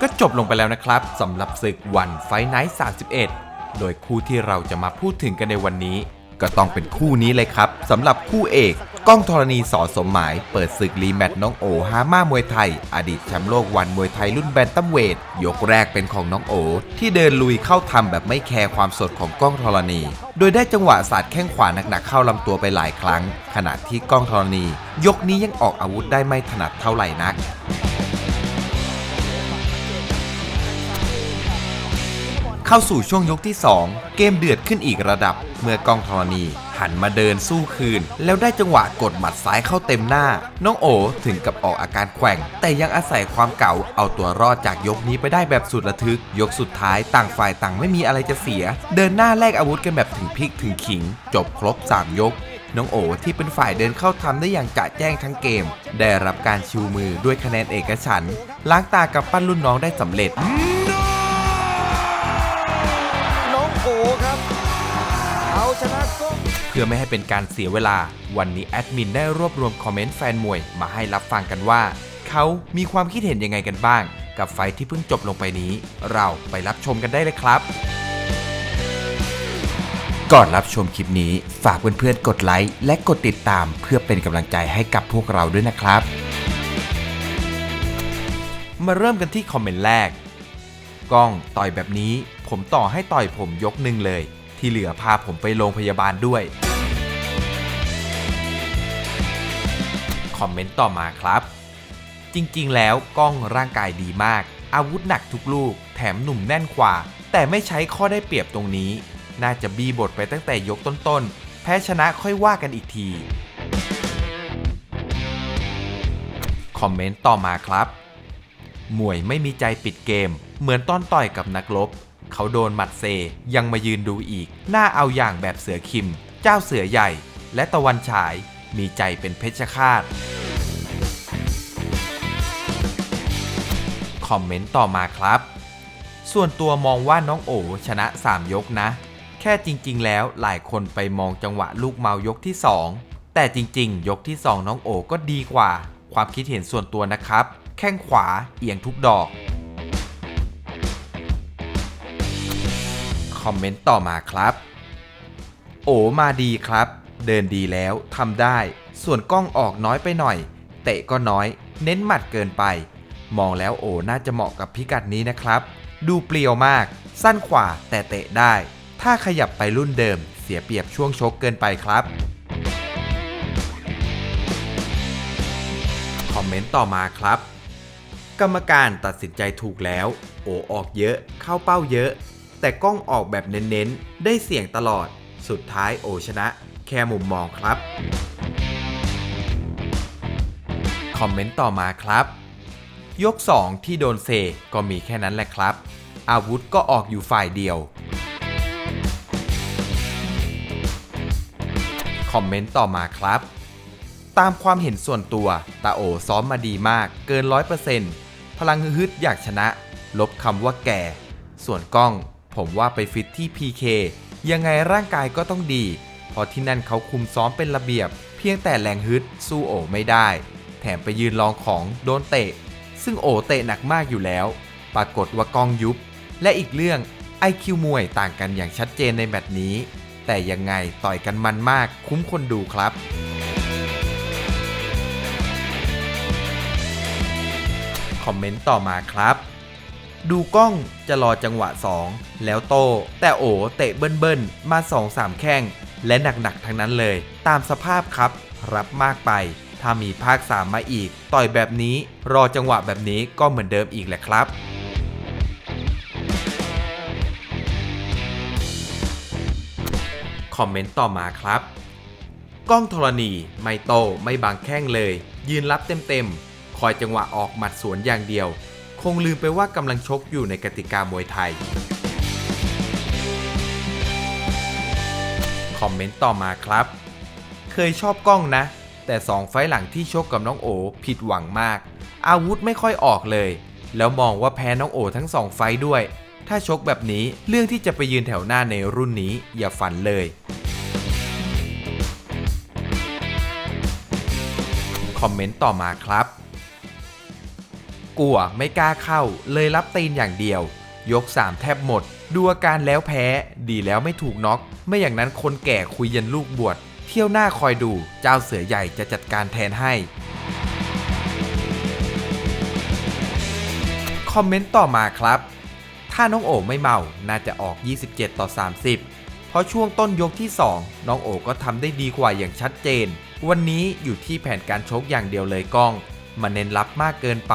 ก็จบลงไปแล้วนะครับสำหรับศึกวันไฟไนท์31 โดยคู่ที่เราจะมาพูดถึงกันในวันนี้ ก็ต้องเป็นคู่นี้เลยครับสำหรับคู่เอกก้องธรณีสอสมหมาย เปิดศึกรีแมตช์น้องโอฮาม่ามวยไทย อดีตแชมป์โลกวันมวยไทยรุ่นแบนตัมเวท ยกแรกเป็นของน้องโอ ที่เดินลุยเข้าทำแบบไม่แคร์ความสดของก้องธรณี โดยได้จังหวะสาดแข้งขวาหนักๆเข้าลำตัวไปหลายครั้ง ขณะที่ก้องธรณี ยกนี้ยังออกอาวุธได้ไม่ถนัดเท่าไหร่นัก เข้าสู่ช่วงยกที่ 2 เกมเดือดขึ้นอีกระดับ เมื่อกองธรณี หันมาเดินสู้คืน แล้วได้จังหวะกดหมัดซ้ายเข้าเต็มหน้า น้องโอถึงกับออกอาการแขว่ง แต่ยังอาศัยความเก่าเอาตัวรอดจากยกนี้ไปได้แบบสุดระทึก ยกสุดท้ายต่างฝ่ายต่างไม่มีอะไรจะเสีย เดินหน้าแลกอาวุธกันแบบถึงพริกถึงขิง จบครบ 3 ยกน้องโอที่เป็นฝ่ายเดินเข้าทำได้อย่างจะแจ้งทั้งเกม ได้รับการชูมือด้วยคะแนนเอกฉันล้างตากับปั้นรุ่นน้องได้สำเร็จ ชนะก้องเพื่อไม่ให้เป็นการเสียเวลา วันนี้แอดมินได้รวบรวมคอมเมนต์แฟนมวยมาให้รับฟังกันว่า เขามีความคิดเห็นยังไงกันบ้าง กับไฟที่เพิ่งจบลงไปนี้ เราไปรับชมกันได้เลยครับ ก่อนรับชมคลิปนี้ฝากเพื่อนๆกดไลค์และกดติดตามเพื่อเป็นกำลังใจให้กับพวกเราด้วยนะครับ มาเริ่มกันที่คอมเมนต์แรก กล้องต่อยแบบนี้ ผมต่อให้ต่อยผมยกหนึ่งเลย ที่เหลือพาผมไปโรงพยาบาลด้วย คอมเมนต์ต่อมาครับ จริงๆ แล้วกล้องร่างกายดีมาก อาวุธหนักทุกลูก แถมหนุ่มแน่นกว่า แต่ไม่ใช้ข้อได้เปรียบตรงนี้ น่าจะบีบทไปตั้งแต่ยกต้นๆ แพ้ชนะค่อยว่ากันอีกที คอมเมนต์ต่อมาครับมวยไม่มีใจปิดเกม เหมือนตอนต่อยกับนักรบ เขาโดนหมัดเซยังมายืนดูอีกน่าเอาอย่างแบบเสือคิม เจ้าเสือใหญ่ และตะวันฉายมีใจเป็นเพชฌฆาตคอมเมนต์ต่อมาครับ ส่วนตัวมองว่าน้องโอชนะ 3 ยกนะ แค่จริง ๆ แล้วหลายคนไปมองจังหวะลูกเมายกที่ 2 แต่จริง ๆ ยกที่ 2 น้องโอก็ดีกว่า ความคิดเห็นส่วนตัวนะครับ แข้งขวาเอียงทุกดอก คอมเมนต์ต่อมาครับ โอมาดีครับ เดินดีแล้วทำได้ ส่วนกล้องออกน้อยไปหน่อย เตะก็น้อย เน้นหมัดเกินไป มองแล้วโอน่าจะเหมาะกับพิกัดนี้นะครับ ดูเปลี่ยวมาก สั้นขวาแต่เตะได้ ถ้าขยับไปรุ่นเดิม เสียเปรียบช่วงชกเกินไปครับคอมเมนต์ต่อมาครับ กรรมการตัดสินใจถูกแล้ว โอออกเยอะ เข้าเป้าเยอะ แต่กล้องออกแบบเน้นๆ ได้เสี่ยงตลอด สุดท้ายโอชนะ แค่มุมมองครับ คอมเมนต์ต่อมาครับ ยก 2 ที่โดนเซก็มีแค่นั้นแหละครับ อาวุธก็ออกอยู่ฝ่ายเดียว คอมเมนต์ต่อมาครับ ตามความเห็นส่วนตัวตาโอซ้อมมาดีมากเกิน 100%พลังฮึดอยากชนะ ลบคำว่าแก่ ส่วนกล้อง ผมว่าไปฟิตที่ PK ยังไงร่างกายก็ต้องดี เพราะที่นั่นเขาคุมซ้อมเป็นระเบียบ เพียงแต่แรงฮึดสู้โอไม่ได้ แถมไปยืนลองของโดนเตะ ซึ่งโอเตะหนักมากอยู่แล้ว ปรากฏว่ากองยุบ และอีกเรื่อง IQ มวยต่างกันอย่างชัดเจนในแมตช์นี้ แต่ยังไงต่อยกันมันมากคุ้มคนดูครับคอมเมนต์ต่อมาครับ ดูกล้องจะรอจังหวะ 2 แล้วโต แต่โอเตะเบิ้ลๆ มา 2-3 แข้ง และหนักๆ ทั้งนั้นเลย ตามสภาพครับ รับมากไป ถ้ามีภาค 3 มาอีก ต่อยแบบนี้รอจังหวะแบบนี้ก็เหมือนเดิมอีกแหละครับคอมเมนต์ต่อมาครับ กล้องธรณี ไม่โตไม่บางแข้งเลย ยืนรับเต็มๆ คอยจังหวะออกหมัดสวนอย่างเดียว คงลืมไปว่ากำลังชกอยู่ในกติกามวยไทย คอมเมนต์ต่อมาครับ เคยชอบกล้องนะ แต่สองไฟหลังที่ชกกับน้องโอผิดหวังมาก อาวุธไม่ค่อยออกเลย แล้วมองว่าแพ้น้องโอทั้งสองไฟด้วย ถ้าชกแบบนี้เรื่องที่จะไปยืนแถวหน้าในรุ่นนี้อย่าฝันเลยคอมเมนต์ต่อมาครับ กลัวไม่กล้าเข้า เลยรับตีนอย่างเดียว ยก 3 แทบหมด ดูอาการแล้วแพ้ ดีแล้วไม่ถูกน็อก ไม่อย่างนั้นคนแก่คุยยันลูกบวช เที่ยวหน้าคอยดู เจ้าเสือใหญ่จะจัดการแทนให้ คอมเมนต์ต่อมาครับ ถ้าน้องโอไม่เมา น่าจะออก 27 ต่อ 30 เพราะช่วงต้นยกที่ 2 น้องโอก็ทำได้ดีกว่าอย่างชัดเจน วันนี้อยู่ที่แผนการชกอย่างเดียวเลยก้องมันเน้นรับมากเกินไป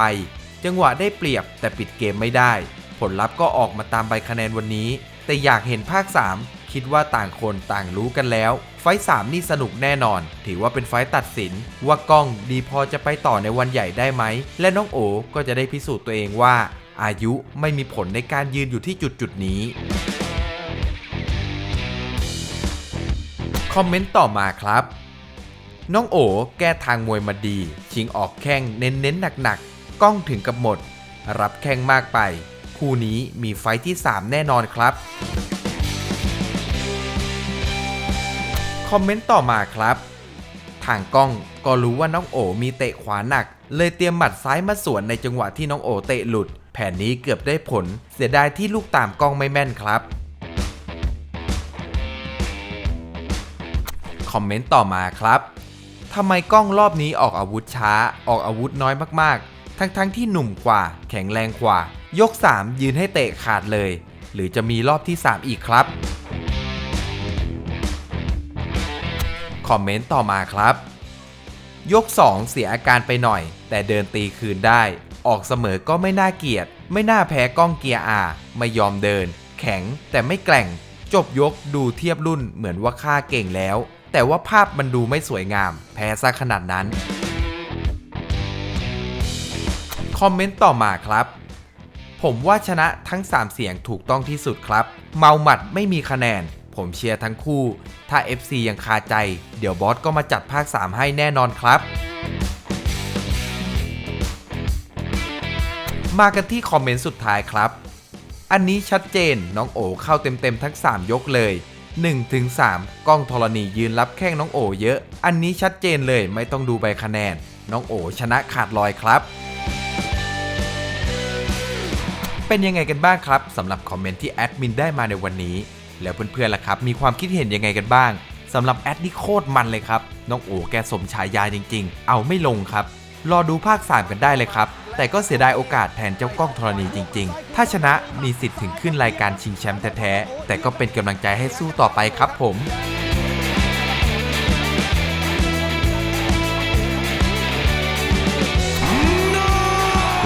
จังหวะได้เปรียบแต่ปิดเกมไม่ได้ ผลลัพธ์ก็ออกมาตามใบคะแนนวันนี้ แต่อยากเห็นภาค 3 คิดว่าต่างคนต่างรู้กันแล้ว ไฟท์3นี่สนุกแน่นอน ถือว่าเป็นไฟตัดสิน ว่ากล้องดีพอจะไปต่อในวันใหญ่ได้ไหม และน้องโอก็จะได้พิสูจน์ตัวเองว่า อายุไม่มีผลในการยืนอยู่ที่จุดจุดนี้คอมเมนต์ต่อมาครับ น้องโอแก้ทางมวยมาดี ชิงออกแข้งเน้นๆหนักๆ กล้องถึงกับหมด รับแข้งมากไป คู่นี้มีไฟที่ 3 แน่นอนครับ คอมเมนต์ต่อมาครับ ทางกล้องก็รู้ว่าน้องโอมีเตะขวาหนัก เลยเตรียมหมัดซ้ายมาสวนในจังหวะที่น้องโอเตะหลุด แผนนี้เกือบได้ผล เสียดายที่ลูกตามกล้องไม่แม่นครับคอมเมนต์ต่อมาครับ ทำไมกล้องรอบนี้ออกอาวุธช้า ออกอาวุธน้อยมากๆ ทั้งๆทที่หนุ่มกว่า แข็งแรงกว่า ยก 3 ยืนให้เตะขาดเลย หรือจะมีรอบที่ 3 อีกครับ คอมเมนต์ต่อมาครับ ยก 2 เสียอาการไปหน่อย แต่เดินตีคืนได้ ออกเสมอก็ไม่น่าเกลียด ไม่น่าแพ้กล้องเกียร์อาไม่ยอมเดิน แข็งแต่ไม่แกร่ง จบยกดูเทียบรุ่นเหมือนว่าค่าเก่งแล้ว แต่ว่าภาพมันดูไม่สวยงาม แพ้ซะขนาดนั้น คอมเมนต์ต่อมาครับ ผมว่าชนะทั้ง 3 เสียงถูกต้องที่สุดครับ เมาหมัดไม่มีคะแนน ผมเชียร์ทั้งคู่ ถ้า FC ยังคาใจ เดี๋ยวบอสก็มาจัดภาค 3 ให้แน่นอนครับ มากันที่คอมเมนต์สุดท้ายครับ อันนี้ชัดเจนน้องโอเข้าเต็มๆทั้ง 3 ยกเลย1-3 กล้องธรณียืนรับแข้งน้องโอเยอะ อันนี้ชัดเจนเลยไม่ต้องดูใบคะแนน น้องโอชนะขาดลอยครับ เป็นยังไงกันบ้างครับสำหรับคอมเมนต์ที่แอดมินได้มาในวันนี้ แล้วเพื่อนๆล่ะครับ มีความคิดเห็นยังไงกันบ้างสำหรับแอดนี่โคตรมันเลยครับน้องโอแกสมฉายาจริง ๆ เอาไม่ลงครับ รอดูภาค3กันได้เลยครับ แต่ก็เสียดายโอกาสแทนเจ้ากล้องธรณีจริง ๆ ถ้าชนะมีสิทธิ์ถึงขึ้นรายการชิงแชมป์แท้ๆแต่ก็เป็นกำลังใจให้สู้ต่อไปครับผม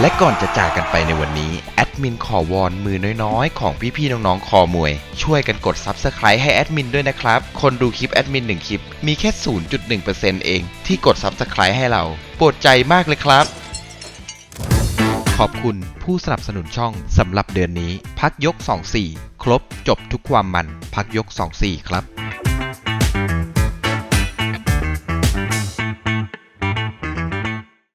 และก่อนจะจากกันไปในวันนี้ แอด มินขอวอนมือน้อยๆ ของพี่ๆน้องๆคอมวย ช่วยกันกด Subscribe ให้แอดมินด้วยนะครับ คนดูคลิปแอดมิน1คลิป มีแค่ 0.1%เองที่กด Subscribe ให้เรา โปรดใจมากเลยครับ ขอบคุณผู้สนับสนุนช่องสำหรับเดือนนี้ พักยก 24 ครบจบทุกความมัน พักยก 24 ครับ